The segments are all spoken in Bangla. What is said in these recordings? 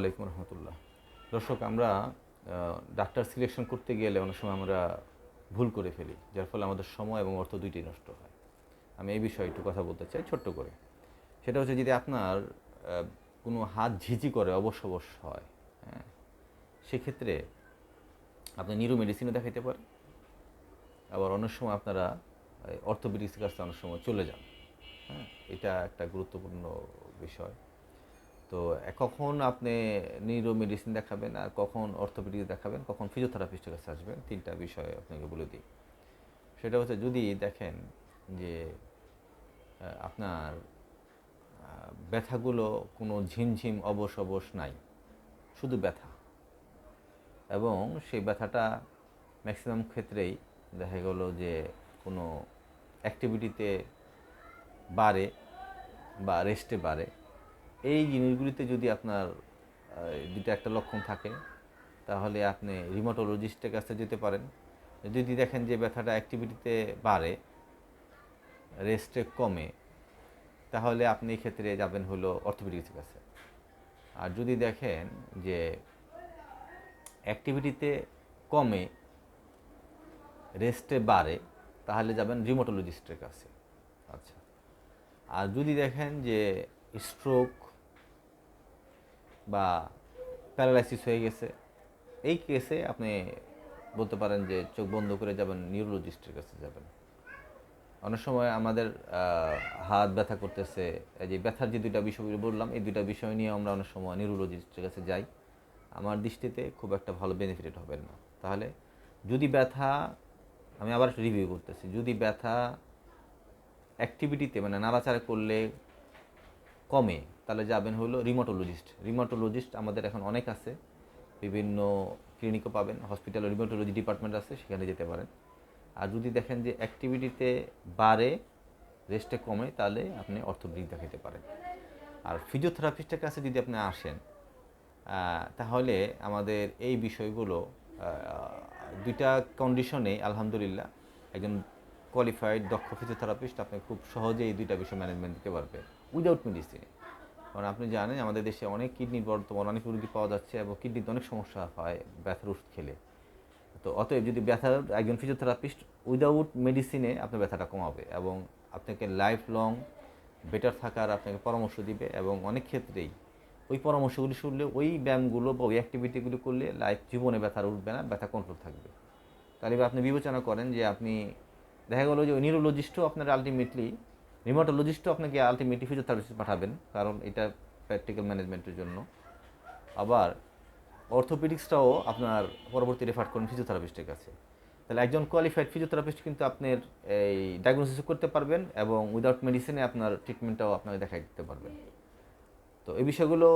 আলাইকুম রহমতুল্লাহ। দর্শক, আমরা ডাক্তার সিলেকশন করতে গেলে অনেক সময় আমরা ভুল করে ফেলি, যার ফলে আমাদের সময় এবং অর্থ দুইটি নষ্ট হয়। আমি এই বিষয়ে একটু কথা বলতে চাই ছোট্ট করে। সেটা হচ্ছে যদি আপনার কোনো হাত ঝিঝি করে অবশ্য অবশ্য হয় হ্যাঁ সেক্ষেত্রে আপনি নিউরো মেডিসিনও দেখাইতে পারেন। আবার অনেক সময় আপনারা অর্থোপেডিক্সের কাছে অনেক সময় চলে যান। হ্যাঁ এটা একটা গুরুত্বপূর্ণ বিষয়। তো কখন আপনি নিউরো মেডিসিন দেখাবেন আর কখন অর্থোপেডিক্স দেখাবেন? কখন ফিজিওথেরাপিস্টের কাছে আসবেন? তিনটা বিষয় আপনাকে বলে দিই। সেটা হচ্ছে যদি দেখেন যে আপনার ব্যথাগুলো কোনো ঝিমঝিম অবশ অবশ নাই, শুধু ব্যথা। এবং সেই ব্যথাটা ম্যাক্সিমাম ক্ষেত্রেই দেখা গেল যে, কোনো অ্যাক্টিভিটিতে বাড়ে বা রেস্টে বাড়ে। এই জিনিসগুলিতে যদি আপনার দুটো একটা লক্ষণ থাকে, তাহলে আপনি রিমোটোলজিস্টের কাছে যেতে পারেন। যদি দেখেন যে ব্যথাটা অ্যাক্টিভিটিতে বাড়ে রেস্টে কমে, তাহলে আপনি ক্ষেত্রে যাবেন হলো অর্থোপেডিক্সের কাছে। আর যদি দেখেন যে অ্যাক্টিভিটিতে কমে রেস্টে বাড়ে, তাহলে যাবেন রিমোটোলজিস্টের কাছে। আচ্ছা। আর যদি দেখেন যে স্ট্রোক বা প্যারালাইসিস হয়ে গেছে, এই কেসে আপনি বলতে পারেন যে চোখ বন্ধ করে যাবেন নিউরোলজিস্টের কাছে যাবেন। অনেক সময় আমাদের হাত ব্যথা করতেছে, এই যে ব্যথার যে দুইটা বিষয় বললাম, এই দুইটা বিষয় নিয়ে আমরা অনেক সময় নিউরোলজিস্টের কাছে যাই। আমার দৃষ্টিতে খুব একটা ভালো বেনিফিটেড হবে না। তাহলে যদি ব্যথা, আমি আবার রিভিউ করতেছি, যদি ব্যথা অ্যাক্টিভিটিতে মানে নাড়াচাড়া করলে কমে তাহলে যাবেন হলো রিমোটোলজিস্ট রিমোটোলজিস্ট আমাদের এখন অনেক আছে। বিভিন্ন ক্লিনিকও পাবেন হসপিটালে রিমোটোলজি ডিপার্টমেন্ট আছে, সেখানে যেতে পারেন। আর যদি দেখেন যে অ্যাক্টিভিটিতে বাড়ে রেস্টে কমে, তাহলে আপনি অর্থোপেডিক দেখাতে পারেন। আর ফিজিওথেরাপিস্টের কাছে যদি আপনি আসেন তাহলে আমাদের এই বিষয়গুলো দুইটা কন্ডিশনে আলহামদুলিল্লাহ একজন কোয়ালিফাইড দক্ষ ফিজিওথেরাপিস্ট আপনি খুব সহজে এই দুইটা বিষয় ম্যানেজমেন্ট দিতে পারবে। উইদাউট মেডিসিনে কারণ আপনি জানেন আমাদের দেশে অনেক কিডনির বর্তমান অনেক রোগী পাওয়া যাচ্ছে এবং কিডনিতে অনেক সমস্যা হয় ব্যথার ওষুধ খেলে। তো অতএব যদি ব্যথার একজন ফিজিওথেরাপিস্ট উইদাউট মেডিসিনে আপনার ব্যথাটা কমাবে এবং আপনাকে লাইফ লং বেটার থাকার আপনাকে পরামর্শ দিবে এবং অনেক ক্ষেত্রেই ওই পরামর্শগুলি শুনলে, ওই ব্যায়ামগুলো বা ওই অ্যাক্টিভিটিগুলো করলে লাইফ জীবনে ব্যথার উঠবে না, ব্যথা কন্ট্রোল থাকবে। তাহলে আপনি বিবেচনা করেন যে আপনি, দেখা গেলো যে ওই নিউরোলজিস্টও আপনার আলটিমেটলি রিমোটোলজিস্টও আপনাকে আলটিমেটলি ফিজিওথেরাপিস্ট পাঠাবেন, কারণ এটা প্র্যাকটিক্যাল ম্যানেজমেন্টের জন্য। আবার অর্থোপেডিক্সটাও আপনার পরবর্তী রেফার করেন ফিজিওথেরাপিস্টের কাছে। তাহলে একজন কোয়ালিফাইড ফিজিওথেরাপিস্ট কিন্তু আপনার এই ডায়াগনোসিস করতে পারবেন এবং উইদাউট মেডিসিনে আপনার ট্রিটমেন্টটাও আপনাকে দেখাই দিতে পারবেন। তো এই বিষয়গুলো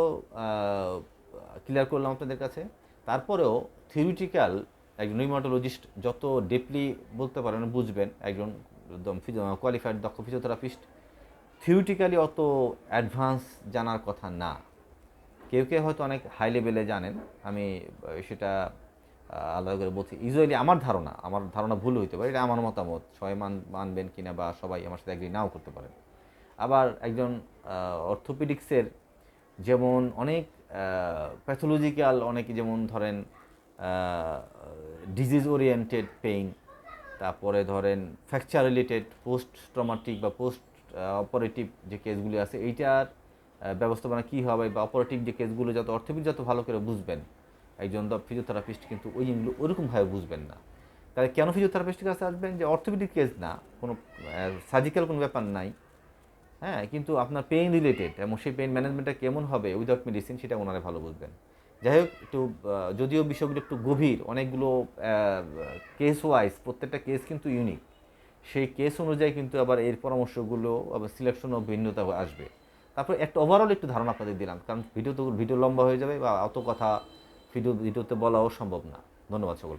ক্লিয়ার করলাম আপনাদের কাছে। তারপরেও থিওরিটিক্যাল একজন নিউমাটোলজিস্ট যত ডিপলি বলতে পারেন, বুঝবেন, একজন কোয়ালিফাইড দক্ষ ফিজিওথেরাপিস্ট থিওরিটিক্যালি অত অ্যাডভান্স জানার কথা না। কেউ কেউ হয়তো অনেক হাই লেভেলে জানেন, আমি সেটা আলাদা করে বলছি ইউজুয়ালি আমার ধারণা আমার ধারণা ভুল হইতে পারে, এটা আমার মতামত, সবাই মান, মানবেন কিনা বা সবাই আমার সাথে একদিন নাও করতে পারেন। আবার একজন অর্থোপেডিক্সের যেমন অনেক প্যাথোলজিক্যাল অনেক যেমন ধরেন ডিজিজ ওরিয়েন্টেড পেইন তারপরে ধরেন ফ্র্যাকচার রিলেটেড পোস্ট ট্রমাটিক বা পোস্ট অপারেটিভ যে কেসগুলি আছে, এইটার ব্যবস্থাপনা কী হবে বা অপারেটিভ যে কেসগুলো যত অর্থোপেডিক যত ভালো করে বুঝবেন, একজন ফিজিওথেরাপিস্ট কিন্তু ওই জিনিসগুলো ওরকমভাবে বুঝবেন না। তাহলে কেন ফিজিওথেরাপিস্টের কাছে আসবেন? যে অর্থোপেডিক কেস না, কোনো সার্জিক্যাল কোনো ব্যাপার নাই। হ্যাঁ কিন্তু আপনার পেইন রিলেটেড এবং সেই পেইন ম্যানেজমেন্টটা কেমন হবে উইদাউট মেডিসিন সেটা ওনারা ভালো বুঝবেন। যাই হোক, একটু যদিও বিষয়গুলো একটু গভীর, অনেকগুলো কেস ওয়াইজ প্রত্যেকটা কেস কিন্তু ইউনিক সেই কেস অনুযায়ী কিন্তু আবার এর পরামর্শগুলো, আবার সিলেকশনও ভিন্নতা আসবে। তারপরে একটা ওভারঅল একটু ধারণা আপনাদের দিলাম, কারণ ভিডিও তো ভিডিও লম্বা হয়ে যাবে বা অত কথা ভিডিও ভিডিওতে বলাও সম্ভব না। ধন্যবাদ সকলকে।